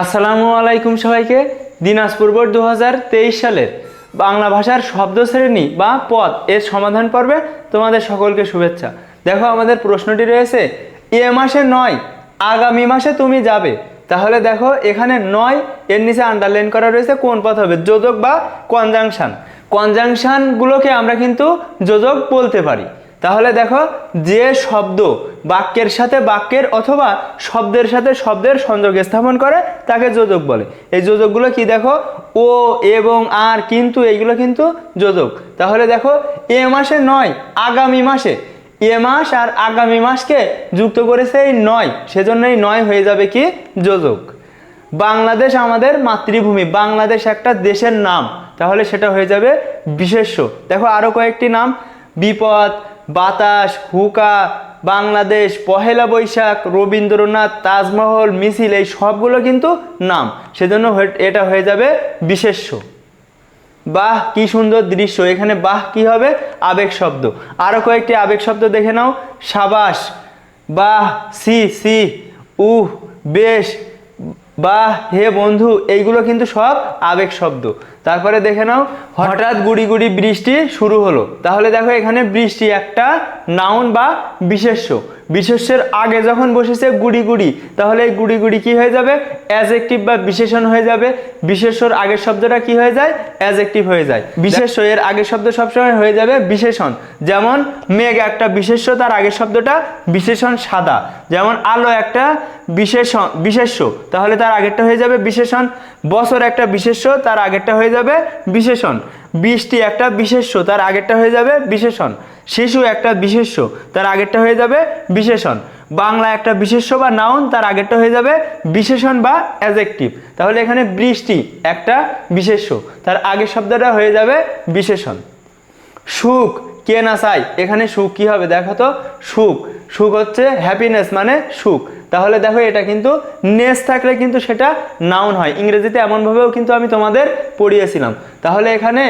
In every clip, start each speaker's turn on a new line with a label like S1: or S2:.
S1: আসসালামু আলাইকুম সবাইকে। দিনাজপুর বোর্ড দু হাজার তেইশ সালের বাংলা ভাষার শব্দ শ্রেণি বা পদ এর সমাধান পর্বে তোমাদের সকলকে শুভেচ্ছা। দেখো, আমাদের প্রশ্নটি রয়েছে, এ মাসে নয়, আগামী মাসে তুমি যাবে। তাহলে দেখো, এখানে নয়, এর নিচে আন্ডারলাইন করা রয়েছে কোন পথ হবে, যোজক বা কনজাংশন কনজাংশনগুলোকে আমরা কিন্তু যোজক বলতে পারি। তাহলে দেখো, যে শব্দ বাক্যের সাথে বাক্যের অথবা শব্দের সাথে শব্দের সংযোগ স্থাপন করে, তাকে যোজক বলে। এই যোজকগুলো কি দেখো? ও এবং আর কিন্তু, এইগুলো কিন্তু যোজক। তাহলে দেখো, এ মাসে নয়, আগামী মাসে। এ মাস আর আগামী মাসকে যুক্ত করেছে এই নয় সেজন্য এই নয় হয়ে যাবে কি? যোজক। বাংলাদেশ আমাদের মাতৃভূমি, বাংলাদেশ একটা দেশের নাম। তাহলে সেটা হয়ে যাবে বিশেষ্য। দেখো আরও কয়েকটি নাম। বিপদ বাতাস, হুকা, বাংলাদেশ, পহেলা বৈশাখ, রবীন্দ্রনাথ, তাজমহল, মিছিল, এই সবগুলো কিন্তু নাম। সেজন্য এটা হয়ে যাবে বিশেষ্য। বাহ, কি সুন্দর দৃশ্য। এখানে বাহ কি হবে? আবেগ শব্দ। আরও কয়েকটি আবেগ শব্দ দেখে নাও। সাবাস। বাহ, সি সি, উহ, বেশ। বাহ, হে বন্ধু, এইগুলো কিন্তু সব আবেগ শব্দ। তারপরে দেখে নাও, হঠাৎ গুড়ি গুড়ি বৃষ্টি শুরু হলো। তাহলে দেখো এখানে বৃষ্টি একটা নাউন বা বিশেষ্য। বিশেষ্যের আগে যখন বসেছে গুড়ি গুড়ি, তাহলে এই গুড়ি গুড়ি কি হয়ে যাবে? অ্যাজেক্টিভ বা বিশেষণ হয়ে যাবে। বিশেষ্যর আগের শব্দটা কি হয়ে যায়? অ্যাজেক্টিভ হয়ে যায়। বিশেষ্য এর আগের শব্দ সবসময় হয়ে যাবে বিশেষণ। যেমন, মেঘ একটা বিশেষ্য, তার আগের শব্দটা বিশেষণ সাদা। যেমন, আলো একটা বিশেষণ, বিশেষ্য, তাহলে তার আগেরটা হয়ে যাবে বিশেষণ। বছর একটা বিশেষ্য, তার আগেরটা হয়ে যাবে বিশেষণ। বৃষ্টি একটা বিশেষ্য, তার আগেরটা হয়ে যাবে বিশেষণ। শিশু একটা বিশেষ্য, তার আগেরটা হয়ে যাবে বিশেষণ। বাংলা একটা বিশেষ্য বা নাউন তার আগেরটা হয়ে যাবে বিশেষণ বা অ্যাজেক্টিভ তাহলে এখানে বৃষ্টি একটা বিশেষ্য, তার আগের শব্দটা হয়ে যাবে বিশেষণ। সুখ, কে না চাই এখানে সুখ কী হবে দেখো তো? সুখ। সুখ হচ্ছে হ্যাপিনেস মানে সুখ। তাহলে দেখো এটা কিন্তু নেস থাকলে কিন্তু সেটা নাউন হয়। ইংরেজিতে এমনভাবেও কিন্তু আমি তোমাদের পড়িয়েছিলাম। তাহলে এখানে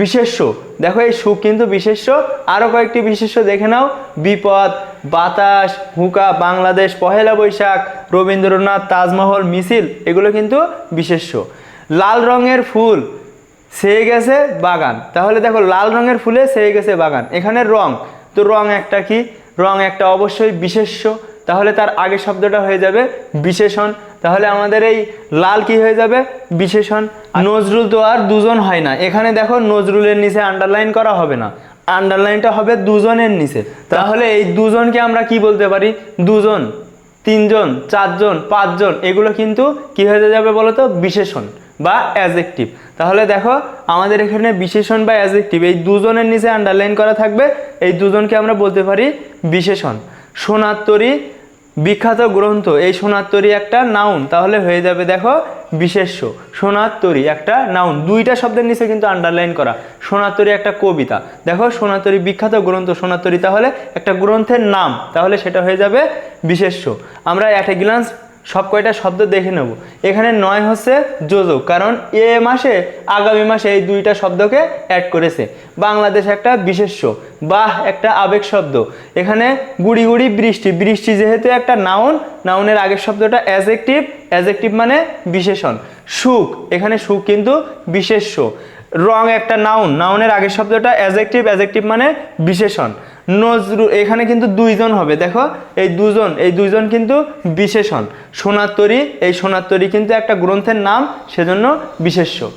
S1: বিশেষ্য। দেখো এই সুখ কিন্তু বিশেষ্য। আরও কয়েকটি বিশেষ্য দেখে নাও। বিপদ, বাতাস, হুকা, বাংলাদেশ, পহেলা বৈশাখ, রবীন্দ্রনাথ, তাজমহল, মিছিল, এগুলো কিন্তু বিশেষ্য। লাল রঙের ফুল, সেয়ে গেছে বাগান। তাহলে দেখো লাল রঙের ফুলে সেয়ে গেছে বাগান। এখানে রং। তো রং একটা কি? রং একটা অবশ্যই বিশেষ্য। তাহলে তার আগের শব্দটা হয়ে যাবে বিশেষণ। তাহলে আমাদের এই লাল কি হয়ে যাবে? বিশেষণ। নজরুল তো আর দুজন হয় না। এখানে দেখো নজরুলের নিচে আন্ডারলাইন করা হবে না। আন্ডারলাইনটা হবে দুজনের নিচে। তাহলে এই দুজনকে আমরা কি বলতে পারি? দুজন, তিনজন, চারজন, পাঁচজন, এগুলো কিন্তু কি হয়ে যাবে বলো তো বিশেষণ বা অ্যাজেক্টিভ তাহলে দেখো আমাদের এখানে বিশেষণ বা অ্যাজেক্টিভ এই দুজনের নিচে আন্ডারলাইন করা থাকবে, এই দুজনকে আমরা বলতে পারি বিশেষণ। সোনাত্তরী বিখ্যাত গ্রন্থ। এই সোনাত্তরী একটা নাউন তাহলে হয়ে যাবে দেখো বিশেষ্য। সোনাত্তরী একটা নাউন দুইটা শব্দের নিচে কিন্তু আন্ডারলাইন করা। সোনাত্তরী একটা কবিতা। দেখো সোনাত্তরী বিখ্যাত গ্রন্থ সোনাত্তরী তাহলে একটা গ্রন্থের নাম, তাহলে সেটা হয়ে যাবে বিশেষ্য। আমরা অ্যাট এ গ্লান্স সব কয়টা শব্দ দেখে নেব। এখানে নয় হচ্ছে যোজক কারণ এ মাসে, আগামী মাসে এই দুইটা শব্দকে অ্যাড করেছে। বাংলাদেশ একটা বিশেষ্য, বাহ, একটা আবেগ শব্দ। এখানে গুড়ি গুড়ি বৃষ্টি বৃষ্টি যেহেতু একটা নাউন নাউনের আগের শব্দটা অ্যাজেক্টিভ অ্যাজেক্টিভ মানে বিশেষণ। সুখ, এখানে সুখ কিন্তু বিশেষ্য। রং একটা নাউন নাউনের আগের শব্দটা অ্যাজেক্টিভ অ্যাজেক্টিভ মানে বিশেষণ। নজরুল এখানে কিন্তু দুইজন হবে, দেখো, এই দুজন, এই দুইজন কিন্তু বিশেষণ। সোনার তরী এই সোনার তরী কিন্তু একটা গ্রন্থের নাম, সেজন্য বিশেষ্য।